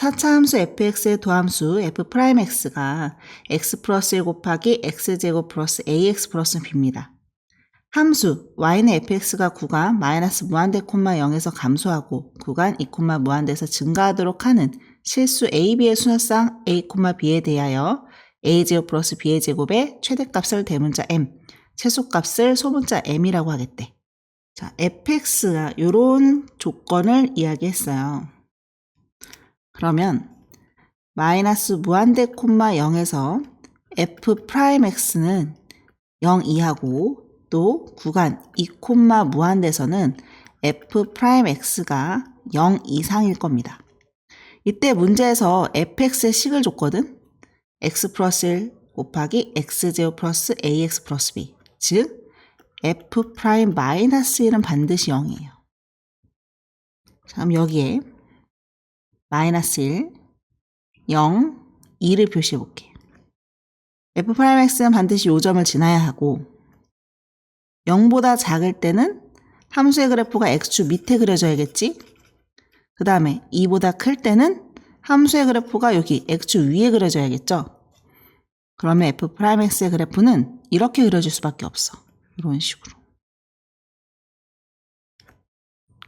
4차 함수 fx의 도함수 f'x가 x 플러스 1 곱하기 x제곱 플러스 ax 플러스 b입니다. 함수 y는 fx가 구간 마이너스 무한대 콤마 0에서 감소하고 구간 2 콤마 무한대에서 증가하도록 하는 실수 a, b의 순화상 a, b에 대하여 a제곱 플러스 b의 제곱의 최대값을 대문자 m, 최소값을 소문자 m이라고 하겠대. 자, fx가 요런 조건을 이야기했어요. 그러면 마이너스 무한대 콤마 0에서 f 프라임 x는 0 이하고 또 구간 2 콤마 무한대에서는 f 프라임 x가 0 이상일 겁니다. 이때 문제에서 fx의 식을 줬거든. x 플러스 1 곱하기 x제곱 플러스 ax 플러스 b. 즉 f 프라임 마이너스 1은 반드시 0이에요. 그럼 여기에 마이너스 1, 0, 2를 표시해 볼게. f 프라임 x는 반드시 요점을 지나야 하고 0보다 작을 때는 함수의 그래프가 x축 밑에 그려져야겠지? 그 다음에 2보다 클 때는 함수의 그래프가 여기 x축 위에 그려져야겠죠? 그러면 f 프라임 x의 그래프는 이렇게 그려질 수밖에 없어. 이런 식으로.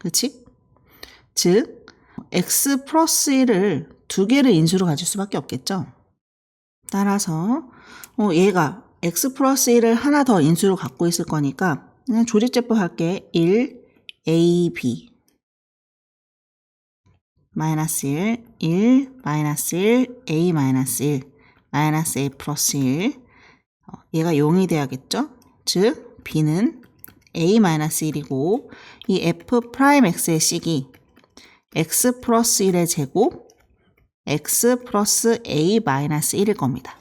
그치? 즉, x 플러스 1을 두 개를 인수로 가질 수밖에 없겠죠? 따라서 어, 얘가 x 플러스 1을 하나 더 인수로 갖고 있을 거니까 그냥 조립제법 할게. 1, a, b 마이너스 1, 1, 마이너스 1, a 마이너스 1, 마이너스 a 플러스 1 어, 얘가 0이 돼야겠죠? 즉 b는 a 마이너스 1이고 이 f 프라임 x의 식이 x 플러스 1의 제곱 x 플러스 a 마이너스 1일 겁니다.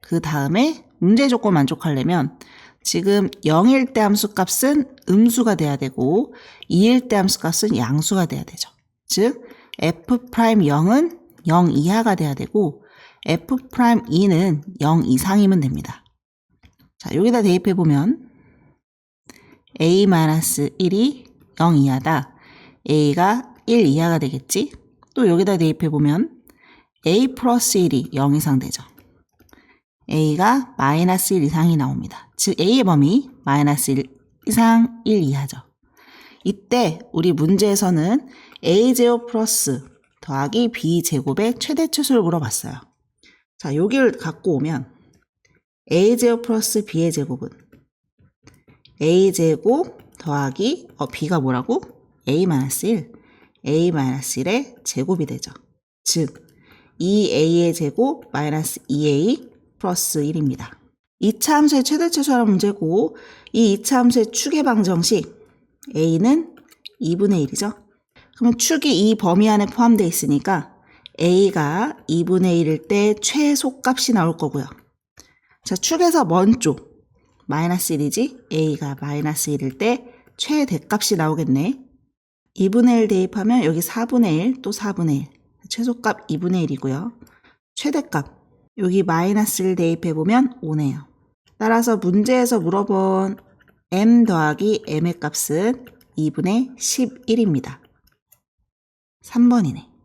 그 다음에 문제 조건 만족하려면 지금 0일 때 함수 값은 음수가 돼야 되고 2일 때 함수 값은 양수가 돼야 되죠. 즉 f 프라임 0은 0 이하가 돼야 되고 f 프라임 2는 0 이상이면 됩니다. 자, 여기다 대입해 보면 a-1이 0 이하다. a가 1 이하가 되겠지? 또 여기다 대입해 보면 a 플러스 1이 0 이상 되죠. a가 마이너스 1 이상이 나옵니다. 즉 a의 범위 마이너스 1 이상 1 이하죠. 이때 우리 문제에서는 a제곱 플러스 더하기 b제곱의 최대 최소를 물어봤어요. 자, 여기를 갖고 오면 a제곱 플러스 b의 제곱은 a제곱 더하기 어, b가 뭐라고? a-1 a-1의 제곱이 되죠. 즉 2a의 제곱 마이너스 2a 플러스 1입니다. 2차 함수의 최대 최소라는 문제고 이 2차 함수의 축의 방정식 a는 2분의 1이죠. 그러면 축이 이 범위 안에 포함되어 있으니까 a가 2분의 1일 때 최소값이 나올 거고요. 자, 축에서 먼 쪽 마이너스 1이지 a가 마이너스 1일 때 최대값이 나오겠네. 2분의 1 대입하면 여기 4분의 1, 또 4분의 1. 최소값 2분의 1이고요. 최대값 여기 마이너스 1 대입해보면 5네요. 따라서 문제에서 물어본 m 더하기 m의 값은 2분의 11입니다. 3번이네.